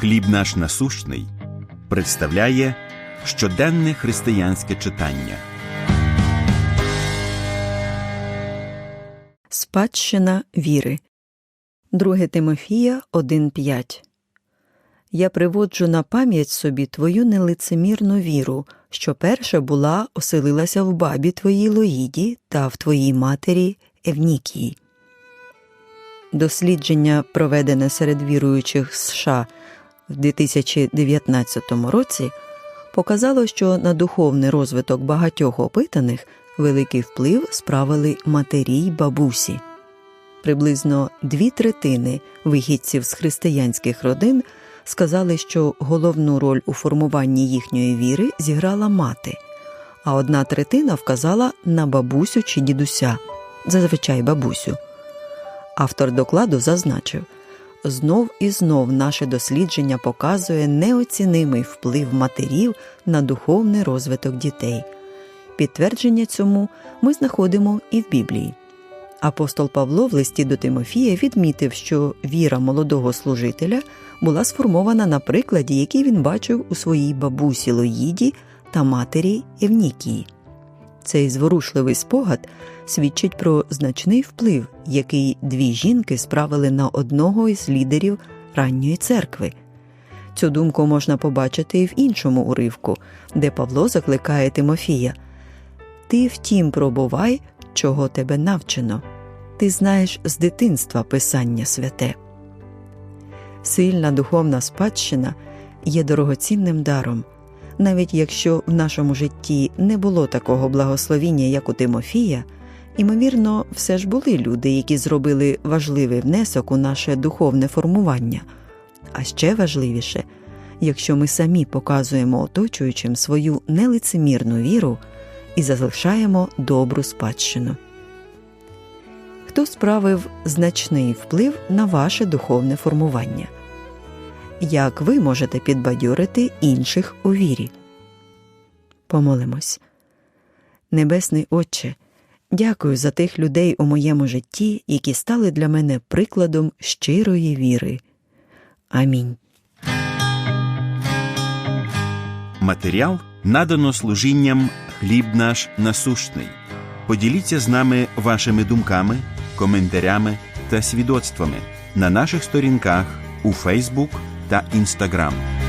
Хліб наш насущний представляє щоденне християнське читання. Спадщина віри. 2 Тимофія 1.5 Я приводжу на пам'ять собі твою нелицемірну віру, що перша була оселилася в бабі твоїй Лоїді та в твоїй матері Евнікії. Дослідження, проведене серед віруючих США в 2019 році, показало, що на духовний розвиток багатьох опитаних великий вплив справили матері й бабусі. Приблизно дві третини вихідців з християнських родин сказали, що головну роль у формуванні їхньої віри зіграла мати, а одна третина вказала на бабусю чи дідуся, зазвичай бабусю. Автор докладу зазначив знов і знов наше дослідження показує неоцінимий вплив матерів на духовний розвиток дітей. Підтвердження цьому ми знаходимо і в Біблії. Апостол Павло в листі до Тимофія відмітив, що віра молодого служителя була сформована на прикладі, який він бачив у своїй бабусі Лоїді та матері Евнікії. Цей зворушливий спогад свідчить про значний вплив, який дві жінки справили на одного із лідерів ранньої церкви. Цю думку можна побачити і в іншому уривку, де Павло закликає Тимофія Ти втім пробувай, чого тебе навчено. Ти знаєш з дитинства Писання святе. Сильна духовна спадщина є дорогоцінним даром навіть якщо в нашому житті не було такого благословіння, як у Тимофія, ймовірно, все ж були люди, які зробили важливий внесок у наше духовне формування. А ще важливіше, якщо ми самі показуємо оточуючим свою нелицемірну віру і залишаємо добру спадщину. Хто справив значний вплив на ваше духовне формування? Як ви можете підбадьорити інших у вірі. Помолимось. Небесний Отче, дякую за тих людей у моєму житті, які стали для мене прикладом щирої віри. Амінь. Матеріал надано служінням хліб наш насущний. Поділіться з нами вашими думками, коментарями та свідоцтвами на наших сторінках у Фейсбук та Інстаграм.